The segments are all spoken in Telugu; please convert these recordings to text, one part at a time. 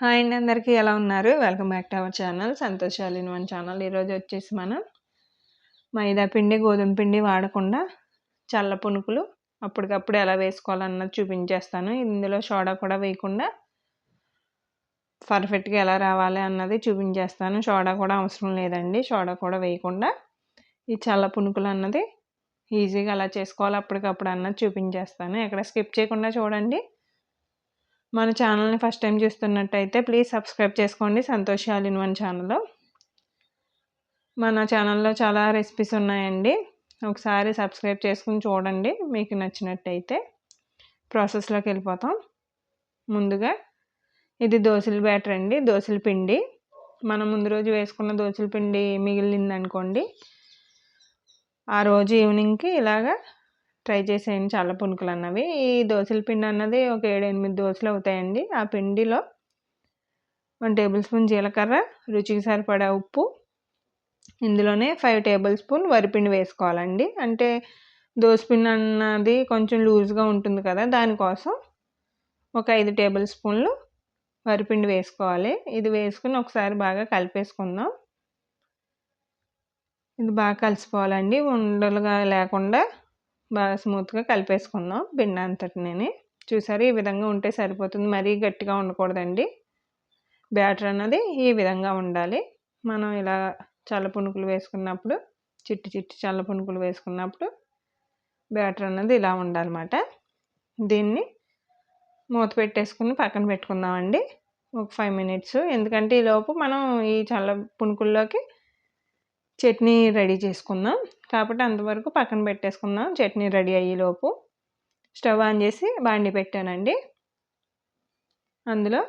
హాయ్ అండి అందరికీ ఎలా ఉన్నారు? Welcome back to our channel సంతోషాలు ఇన్ వన్ ఛానల్ ఈరోజు వచ్చేసి మనం మైదా పిండి గోధుమ పిండి వాడకుండా చల్ల పునుకులు అప్పటికప్పుడు ఎలా వేసుకోవాలన్నది చూపించేస్తాను. ఇందులో సోడా కూడా వేయకుండా పర్ఫెక్ట్గా ఎలా రావాలి అన్నది చూపించేస్తాను. సోడా కూడా అవసరం లేదండి. సోడా కూడా వేయకుండా ఈ చల్ల పునుకులు అన్నది ఈజీగా ఎలా చేసుకోవాలి అప్పటికప్పుడు అన్నది చూపించేస్తాను. ఎక్కడ స్కిప్ చేయకుండా చూడండి. మన ఛానల్ని ఫస్ట్ టైం చూస్తున్నట్టయితే ప్లీజ్ సబ్స్క్రైబ్ చేసుకోండి. సంతోషాలు ఇన్ వన్ ఛానల్ మన ఛానల్లో చాలా రెసిపీస్ ఉన్నాయండి. ఒకసారి సబ్స్క్రైబ్ చేసుకుని చూడండి. మీకు నచ్చినట్టయితే ప్రాసెస్లోకి వెళ్ళిపోతాం. ముందుగా ఇది దోశల బ్యాటర్ అండి. దోశల పిండి. మనం ముందు రోజు వేసుకున్న దోశల పిండి మిగిలిందనుకోండి ఆ రోజు ఈవినింగ్కి ఇలాగా ట్రై చేసేయండి. చాలా పునుకులు అన్నవి ఈ దోశల పిండి అన్నది ఒక ఏడు ఎనిమిది దోశలు అవుతాయండి. ఆ పిండిలో వన్ టేబుల్ స్పూన్ జీలకర్ర రుచికి సరిపడా ఉప్పు ఇందులోనే ఫైవ్ టేబుల్ స్పూన్ వరిపిండి వేసుకోవాలండి. అంటే దోశపిండి అన్నది కొంచెం లూజ్గా ఉంటుంది కదా దానికోసం ఒక ఐదు టేబుల్ స్పూన్లు వరిపిండి వేసుకోవాలి. ఇది వేసుకుని ఒకసారి బాగా కలిపేసుకుందాం. ఇది బాగా కలిసిపోవాలండి. ఉండలుగా లేకుండా బాగా స్మూత్గా కలిపేసుకుందాం. బిన్న అంతటిని చూసారు? ఈ విధంగా ఉంటే సరిపోతుంది. మరీ గట్టిగా ఉండకూడదండి. బ్యాటర్ అన్నది ఈ విధంగా ఉండాలి. మనం ఇలా చల్ల పునుకులు వేసుకున్నప్పుడు చిట్టి చిట్టి చల్ల పునుకులు వేసుకున్నప్పుడు బ్యాటర్ అన్నది ఇలా ఉండాలన్నమాట. దీన్ని మూత పెట్టేసుకుని పక్కన పెట్టుకుందామండి. ఒక ఫైవ్ మినిట్స్. ఎందుకంటే ఈలోపు మనం ఈ చల్ల పునుకుల్లోకి చట్నీ రెడీ చేసుకుందాం. కాబట్టి అంతవరకు పక్కన పెట్టేసుకుందాం చట్నీ రెడీ అయ్యేలోపు స్టవ్ ఆన్ చేసి బాండి పెట్టానండి. అందులో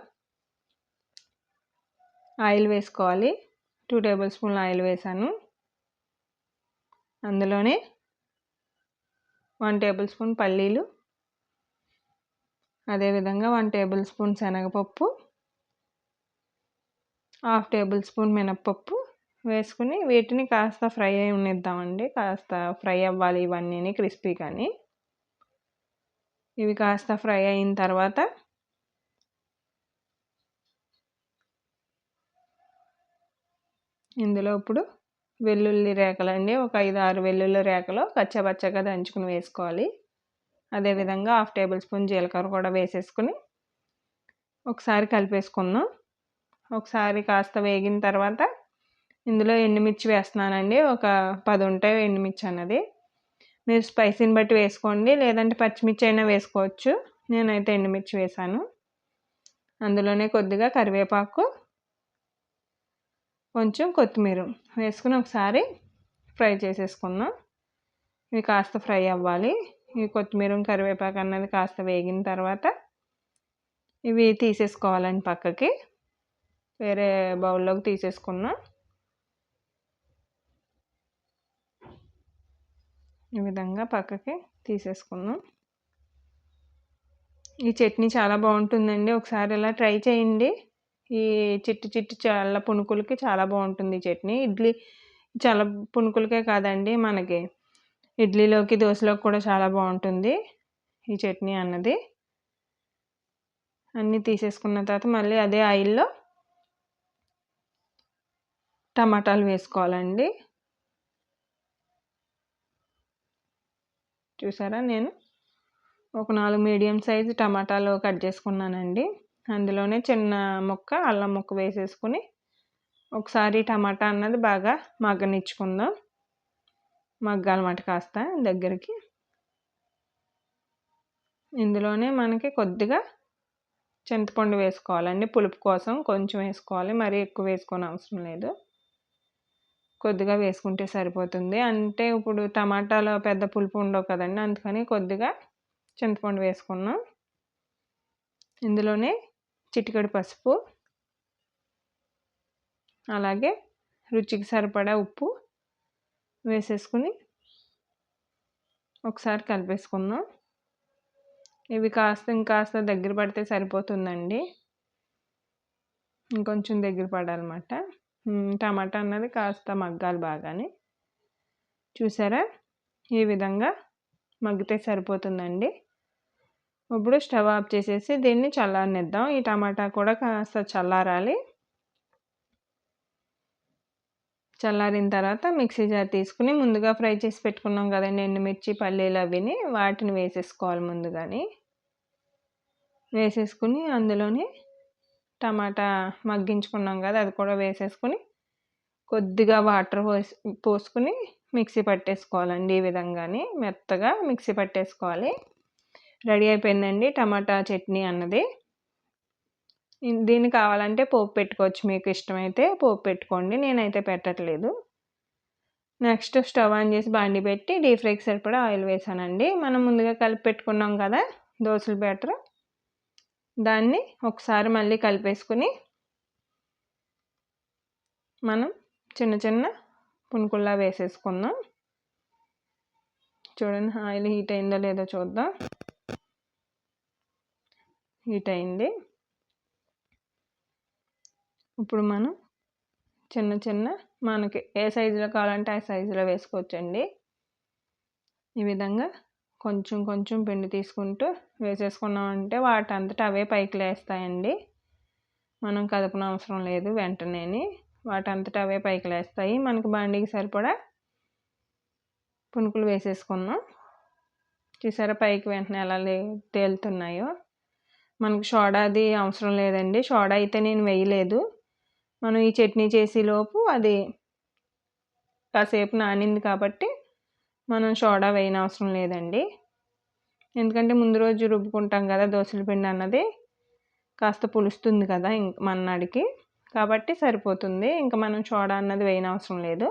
ఆయిల్ వేసుకోవాలి. టూ టేబుల్ స్పూన్ల ఆయిల్ వేసాను. అందులోనే వన్ టేబుల్ స్పూన్ పల్లీలు అదేవిధంగా వన్ టేబుల్ స్పూన్ శనగపప్పు హాఫ్ టేబుల్ స్పూన్ మినప్పప్పు వేసుకుని వీటిని కాస్త ఫ్రై అయి ఉన్నిద్దామండి కాస్త ఫ్రై అవ్వాలి ఇవన్నీ క్రిస్పీ కానీ ఇవి కాస్త ఫ్రై అయిన తర్వాత ఇందులో ఇప్పుడు వెల్లుల్లి రేఖలండి ఒక ఐదు ఆరు వెల్లుల్లి రేఖలు పచ్చపచ్చగా దంచుకుని వేసుకోవాలి. అదేవిధంగా హాఫ్ టేబుల్ స్పూన్ జీలకర్ర కూడా వేసేసుకుని ఒకసారి కలిపేసుకుందాం. ఒకసారి కాస్త వేగిన తర్వాత ఇందులో ఎండుమిర్చి వేస్తున్నానండి. ఒక పది ఉంటాయి ఎండుమిర్చి అన్నది. మీరు స్పైసీని బట్టి వేసుకోండి. లేదంటే పచ్చిమిర్చి అయినా వేసుకోవచ్చు. నేనైతే ఎండుమిర్చి వేసాను. అందులోనే కొద్దిగా కరివేపాకు కొంచెం కొత్తిమీర వేసుకుని ఒకసారి ఫ్రై చేసేసుకుందాం. ఇవి కాస్త ఫ్రై అవ్వాలి. ఈ కొత్తిమీర కరివేపాకు అన్నది కాస్త వేగిన తర్వాత ఇవి తీసేసుకోవాలండి పక్కకి. వేరే బౌల్లోకి తీసేసుకున్నాం ఈ విధంగా పక్కకి తీసేసుకుందాం. ఈ చట్నీ చాలా బాగుంటుందండి. ఒకసారి ఇలా ట్రై చేయండి. ఈ చిట్టి చిట్టి చల్ల పునుకులకి చాలా బాగుంటుంది చట్నీ. ఇడ్లీ చల్ల పునుకులకే కాదండి మనకి. ఇడ్లీలోకి దోశలోకి కూడా చాలా బాగుంటుంది ఈ చట్నీ అన్నది. అన్నీ తీసేసుకున్న తర్వాత మళ్ళీ అదే ఆయిల్లో టమాటాలు వేసుకోవాలండి. చూసారా నేను? ఒక నాలుగు మీడియం సైజు టమాటాలు కట్ చేసుకున్నానండి. అందులోనే చిన్న ముక్క అల్లం ముక్క వేసేసుకుని ఒకసారి టమాటా అన్నది బాగా మగ్గనిచ్చుకుందాం. మగ్గాలన్నమాట కాస్త దగ్గరికి. ఇందులోనే మనకి కొద్దిగా చింతపండు వేసుకోవాలండి. పులుపు కోసం కొంచెం వేసుకోవాలి. మరీ ఎక్కువ వేసుకోని అవసరం లేదు. కొద్దిగా వేసుకుంటే సరిపోతుంది. అంటే ఇప్పుడు టమాటాలో పెద్ద పులుపు ఉండవు కదండి. అందుకని కొద్దిగా చింతపండు వేసుకున్నాం. ఇందులోనే చిటికడి పసుపు అలాగే రుచికి సరిపడా ఉప్పు వేసేసుకుని ఒకసారి కలిపేసుకుందాం. ఇవి కాస్త ఇంకాస్త దగ్గర పడితే సరిపోతుందండి. ఇంకొంచెం దగ్గర పడాలన్నమాట. టమాటా అన్నది కాస్త మగ్గాలి బాగానే. చూసారా? ఈ విధంగా మగ్గితే సరిపోతుందండి. ఇప్పుడు స్టవ్ ఆఫ్ చేసేసి దీన్ని చల్లారనిద్దాం. ఈ టమాటా కూడా కాస్త చల్లారాలి. చల్లారిన తర్వాత మిక్సీ జార్ తీసుకుని ముందుగా ఫ్రై చేసి పెట్టుకున్నాం కదండి ఎండుమిర్చి పల్లీలు అవిని. వాటిని వేసేసుకోవాలి ముందుగాని. వేసేసుకుని అందులోని టమాటా మగ్గించుకున్నాం కదా అది కూడా వేసేసుకుని కొద్దిగా వాటర్ పోసి పోసుకుని మిక్సీ పట్టేసుకోవాలండి ఈ విధంగానే. మెత్తగా మిక్సీ పట్టేసుకోవాలి. రెడీ అయిపోయిందండి టమాటా చట్నీ అన్నది. దీన్ని కావాలంటే పోపు పెట్టుకోవచ్చు మీకు ఇష్టమైతే పోపు పెట్టుకోండి. నేనైతే పెట్టట్లేదు. నెక్స్ట్ స్టవ్ ఆన్ చేసి బాండి పెట్టి డీప్ ఫ్రైకి సరిపడా ఆయిల్ వేసానండి. మనం ముందుగా కలిపి పెట్టుకున్నాం కదా దోశల బ్యాటర్. దాన్ని ఒకసారి మళ్ళీ కలిపేసుకుని మనం చిన్న చిన్న పునుకుల్లా వేసేసుకుందాం. చూడండి ఆయిల్ హీట్ అయిందో లేదో చూద్దాం. హీట్ అయింది. ఇప్పుడు మనం చిన్న చిన్న మనకి ఏ సైజులో కావాలంటే ఆ సైజులో వేసుకోవచ్చండి. ఈ విధంగా కొంచెం కొంచెం పిండి తీసుకుంటూ వేసేసుకున్నామంటే వాటి అంతటా అవే పైకి లేస్తాయండి. మనం కదపన అవసరం లేదు వెంటనే వాటి అంతటా అవే పైకి లేస్తాయి. మనకు బండికి సరిపడా పునుకులు వేసేసుకున్నాం. చూసారా పైకి వెంటనే ఎలా లే తేలుతున్నాయో. మనకు సోడా అది అవసరం లేదండి. సోడా అయితే నేను వేయలేదు. మనం ఈ చట్నీ చేసేలోపు అది కాసేపు నానింది కాబట్టి మనం సోడా వేయని అవసరం లేదండి. ఎందుకంటే ముందు రోజు రుబ్బుకుంటాం కదా దోశల పిండి అన్నది. కాస్త పులుస్తుంది కదా ఇంక మన్నాడికి. కాబట్టి సరిపోతుంది. ఇంకా మనం సోడా అన్నది వేయని అవసరం లేదు.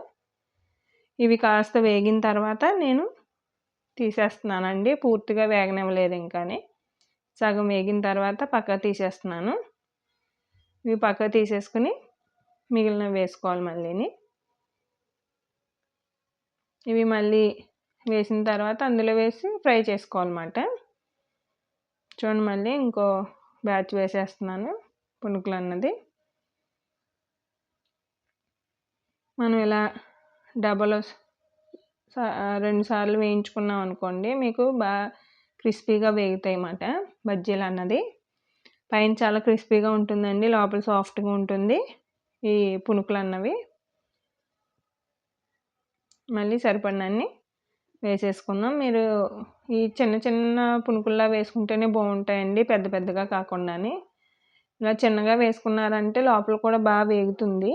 ఇవి కాస్త వేగిన తర్వాత నేను తీసేస్తున్నానండి. పూర్తిగా వేగనివ్వలేదు ఇంకానే. సగం వేగిన తర్వాత పక్క తీసేస్తున్నాను. ఇవి పక్క తీసేసుకుని మిగిలిన వేసుకోవాలి మళ్ళీని. ఇవి మళ్ళీ వేసిన తర్వాత అందులో వేసి ఫ్రై చేసుకోవాలన్నమాట. చూడండి మళ్ళీ ఇంకో బ్యాచ్ వేసేస్తున్నాను పునుకులు అన్నది మనం ఇలా డబల్ రెండు సార్లు వేయించుకున్నాం అనుకోండి మీకు బాగా క్రిస్పీగా వేగుతాయి అన్నమాట బజ్జీలు అన్నది పైన చాలా క్రిస్పీగా ఉంటుందండి లోపల సాఫ్ట్గా ఉంటుంది ఈ పునుకులు అన్నవి మళ్ళీ సరిపడినన్ని వేసేసుకుందాం. మీరు ఈ చిన్న చిన్న పునుకుల్లా వేసుకుంటేనే బాగుంటాయండి పెద్ద పెద్దగా కాకుండాని. ఇలా చిన్నగా వేసుకున్నారంటే లోపల కూడా బాగా వేగుతుంది.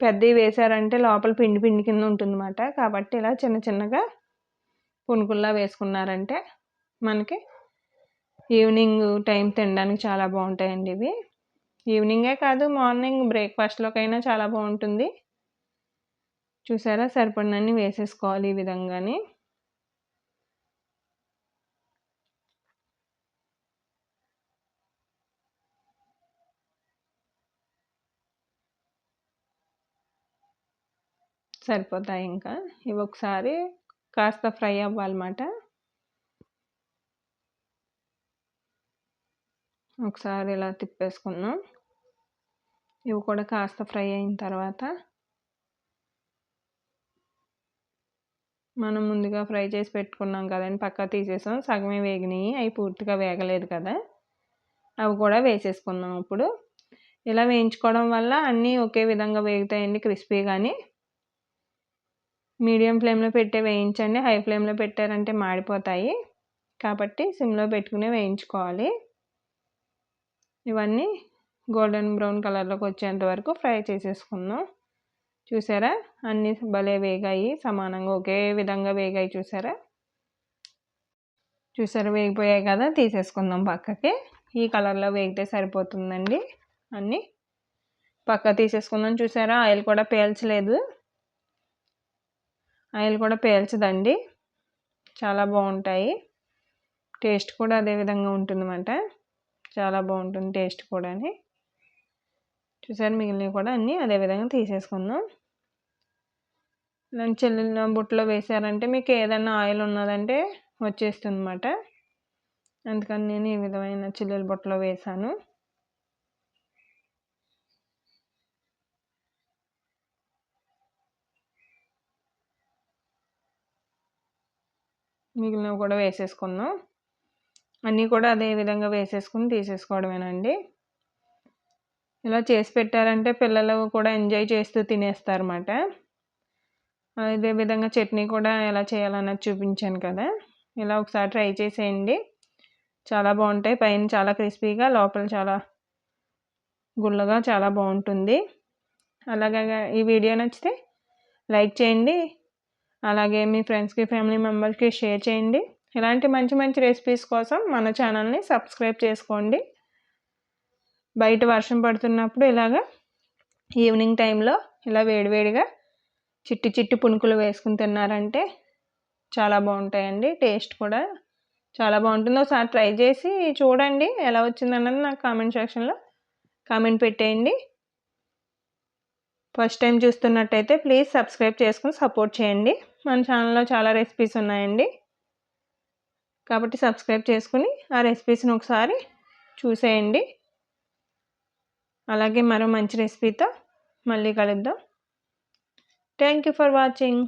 పెద్దవి వేసారంటే లోపల పిండి పిండి కింద ఉంటుందన్నమాట. కాబట్టి ఇలా చిన్న చిన్నగా పునుకుల్లా వేసుకున్నారంటే మనకి ఈవినింగ్ టైం తినడానికి చాలా బాగుంటాయండి ఇవి. ఈవినింగే కాదు మార్నింగ్ బ్రేక్ఫాస్ట్లోకైనా చాలా బాగుంటుంది. చూసారా? సరిపడినన్ని వేసేసుకోవాలి ఈ విధంగానే. సరిపోతాయి ఇంకా. ఇవి ఒకసారి కాస్త ఫ్రై అవ్వాలన్నమాట. ఒకసారి ఇలా తిప్పేసుకున్నాం ఇవి కూడా కాస్త ఫ్రై అయిన తర్వాత మనం ముందుగా ఫ్రై చేసి పెట్టుకున్నాం కదండి పక్క తీసేసాం. సగమే వేగినాయి. అవి పూర్తిగా వేగలేదు కదా. అవి కూడా వేసేసుకుందాం ఇప్పుడు. ఇలా వేయించుకోవడం వల్ల అన్నీ ఒకే విధంగా వేగుతాయండి క్రిస్పీ కానీ మీడియం ఫ్లేమ్లో పెట్టే వేయించండి. హై ఫ్లేమ్లో పెట్టారంటే మాడిపోతాయి. కాబట్టి సిమ్లో పెట్టుకునే వేయించుకోవాలి. ఇవన్నీ గోల్డెన్ బ్రౌన్ కలర్లోకి వచ్చేంత వరకు ఫ్రై చేసేసుకుందాం. చూసారా? అన్నీ భలే వేగాయి సమానంగా ఒకే విధంగా వేగాయి చూసారా? చూసారా? వేగిపోయాయి కదా? తీసేసుకుందాం పక్కకి. ఈ కలర్లో వేగితే సరిపోతుందండి అన్నీ. పక్క తీసేసుకుందాం చూసారా? ఆయిల్ కూడా పేల్చలేదు. ఆయిల్ కూడా పేల్చదండి. చాలా బాగుంటాయి. టేస్ట్ కూడా అదే విధంగా ఉంటుందన్నమాట. చాలా బాగుంటుంది టేస్ట్ కూడా చూసారు మిగిలినవి కూడా అన్నీ అదే విధంగా తీసేసుకుందాం. దాన్ని చెల్లిన బుట్టలో వేసారంటే మీకు ఏదైనా ఆయిల్ ఉన్నదంటే వచ్చేస్తుంది అనమాట అందుకని నేను ఈ విధమైన చిల్లుల బుట్టలో వేసాను మిగిలినవి కూడా వేసేసుకుందాం. అన్నీ కూడా అదే విధంగా వేసేసుకుని తీసేసుకోవడమేనండి. ఇలా చేసి పెట్టారంటే పిల్లలు కూడా ఎంజాయ్ చేస్తూ తినేస్తారన్నమాట. అదే విధంగా చట్నీ కూడా ఎలా చేయాలన్నది చూపించాను కదా. ఇలా ఒకసారి ట్రై చేసేయండి. చాలా బాగుంటాయి. పైన చాలా క్రిస్పీగా లోపల చాలా గుల్లగా చాలా బాగుంటుంది. అలాగే ఈ వీడియో నచ్చితే లైక్ చేయండి. అలాగే మీ ఫ్రెండ్స్కి ఫ్యామిలీ మెంబర్స్కి షేర్ చేయండి. ఇలాంటి మంచి మంచి రెసిపీస్ కోసం మన ఛానల్ని సబ్స్క్రైబ్ చేసుకోండి. బయట వర్షం పడుతున్నప్పుడు ఇలాగా ఈవినింగ్ టైంలో ఇలా వేడివేడిగా చిట్టి చిట్టి పునుకులు వేసుకుని తిన్నారంటే చాలా బాగుంటాయండి. టేస్ట్ కూడా చాలా బాగుంటుంది. ఒకసారి ట్రై చేసి చూడండి ఎలా వచ్చిందన్నది నాకు కామెంట్ సెక్షన్లో కామెంట్ పెట్టేయండి. ఫస్ట్ టైం చూస్తున్నట్టయితే ప్లీజ్ సబ్స్క్రైబ్ చేసుకుని సపోర్ట్ చేయండి. మన ఛానల్లో చాలా రెసిపీస్ ఉన్నాయండి. కాబట్టి సబ్స్క్రైబ్ చేసుకుని ఆ రెసిపీస్ని ఒకసారి చూసేయండి. అలాగే మరో మంచి రెసిపీతో మళ్ళీ కలుద్దాం. Thank you for watching